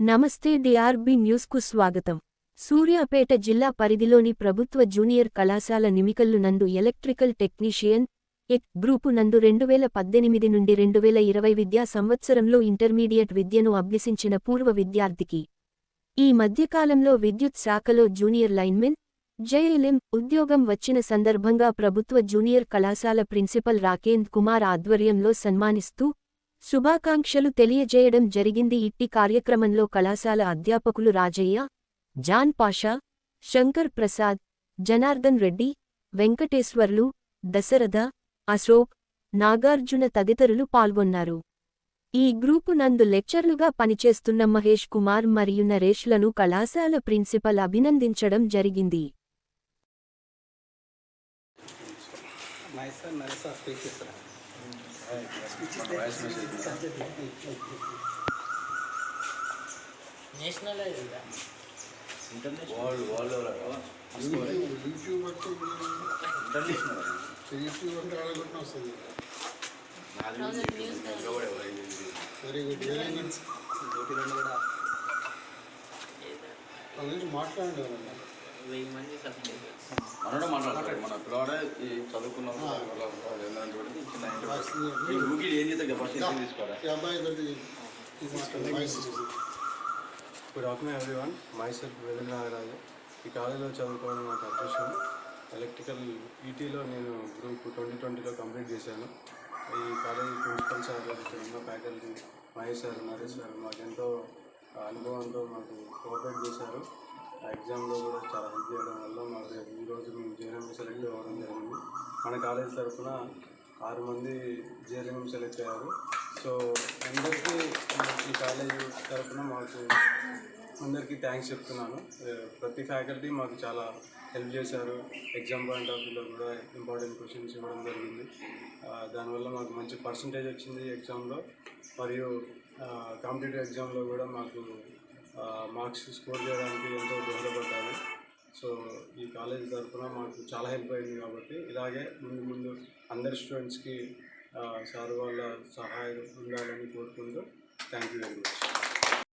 నమస్తే డిఆర్బి న్యూస్కు స్వాగతం. సూర్యాపేట జిల్లా పరిధిలోని ప్రభుత్వ జూనియర్ కళాశాల నిమికల్లు నందు ఎలక్ట్రికల్ టెక్నీషియన్ ఎక్ గ్రూపు నందు రెండువేల పద్దెనిమిది నుండి రెండువేల ఇరవై విద్యా సంవత్సరంలో ఇంటర్మీడియట్ విద్యను అభ్యసించిన పూర్వ విద్యార్థికి. ఈ మధ్యకాలంలో విద్యుత్ శాఖలో జూనియర్ లైన్మెన్ జేఎల్ఎం ఉద్యోగం వచ్చిన సందర్భంగా ప్రభుత్వ జూనియర్ కళాశాల ప్రిన్సిపల్ రాకేంద్ కుమార్ ఆధ్వర్యంలో సన్మానిస్తూ శుభాకాంక్షలు తెలియజేయడం జరిగింది ఇట్టి కార్యక్రమంలో కళాశాల అధ్యాపకులు రాజయ్య జాన్ పాషా శంకర్ ప్రసాద్ జనార్దన్ రెడ్డి వెంకటేశ్వర్లు దశరథ అశోక్ నాగార్జున తదితరులు పాల్గొన్నారు. ఈ గ్రూపు నందు లెక్చర్లుగా పనిచేస్తున్న మహేష్ కుమార్ మరియు నరేష్లను కళాశాల ప్రిన్సిపల్ అభినందించడం జరిగింది. నైస్ సార్ సార్ స్పీచ్ ఇస్తారా నేషనల్ ఇది వాళ్ళు వాళ్ళు యూట్యూబ్ అంటే యూట్యూబ్ అంటే అడగకుండా వస్తుంది వెరీ గుడ్ వెరీ గుడ్ కూడా మాట్లాడండి మనోడే మాట్లాడతాడు మన పిల్లవాడే ఈ చదువుకున్నాం ఈ గుడ్ ఆఫ్టర్నూన్ ఎవ్రీవన్ మైసూర్ వెదల్ నాగరాజు ఈ కాలేజీలో చదువుకోవడం నాకు అదృష్టం. ఎలక్ట్రికల్ ఈటీలో నేను గ్రూప్ ట్వంటీ ట్వంటీలో కంప్లీట్ చేశాను. ఈ కాలేజీ ప్రిన్సిపల్ సార్ ఎన్నో ఉన్న faculty Mahesh sir Naresh sir మాకు ఎంతో అనుభవంతో మాకు కోఆపరేట్ చేశారు. ఆ ఎగ్జామ్లో కూడా చాలా హెల్ప్ చేయడం వల్ల మాకు ఈరోజు మేము జేఎన్ఎం సెలెక్ట్ అవ్వడం జరిగింది. మన కాలేజ్ తరఫున ఆరు మంది జేఎన్ఎం సెలెక్ట్ అయ్యారు. సో అందరికీ ఈ కాలేజ్ తరఫున మాకు అందరికీ థ్యాంక్స్ చెప్తున్నాను. ప్రతి ఫ్యాకల్టీ మాకు చాలా హెల్ప్ చేశారు. ఎగ్జామ్ పాయింట్ ఆఫ్ వ్యూలో కూడా ఇంపార్టెంట్ క్వశ్చన్స్ ఇవ్వడం జరిగింది. దానివల్ల మాకు మంచి పర్సంటేజ్ వచ్చింది ఎగ్జామ్లో. మరియు కాంపిటేటివ్ ఎగ్జామ్లో కూడా మాకు మార్క్స్ స్కోర్ చేయడానికి ఎంతో దోహదపడ్డారు. సో ఈ కాలేజ్ తరఫున మాకు చాలా హెల్ప్ అయింది కాబట్టి ఇలాగే ముందు ముందు అందరి స్టూడెంట్స్కి సార్ వాళ్ళ సహాయం ఉండాలని కోరుకుంటూ థ్యాంక్ యూ వెరీ మచ్.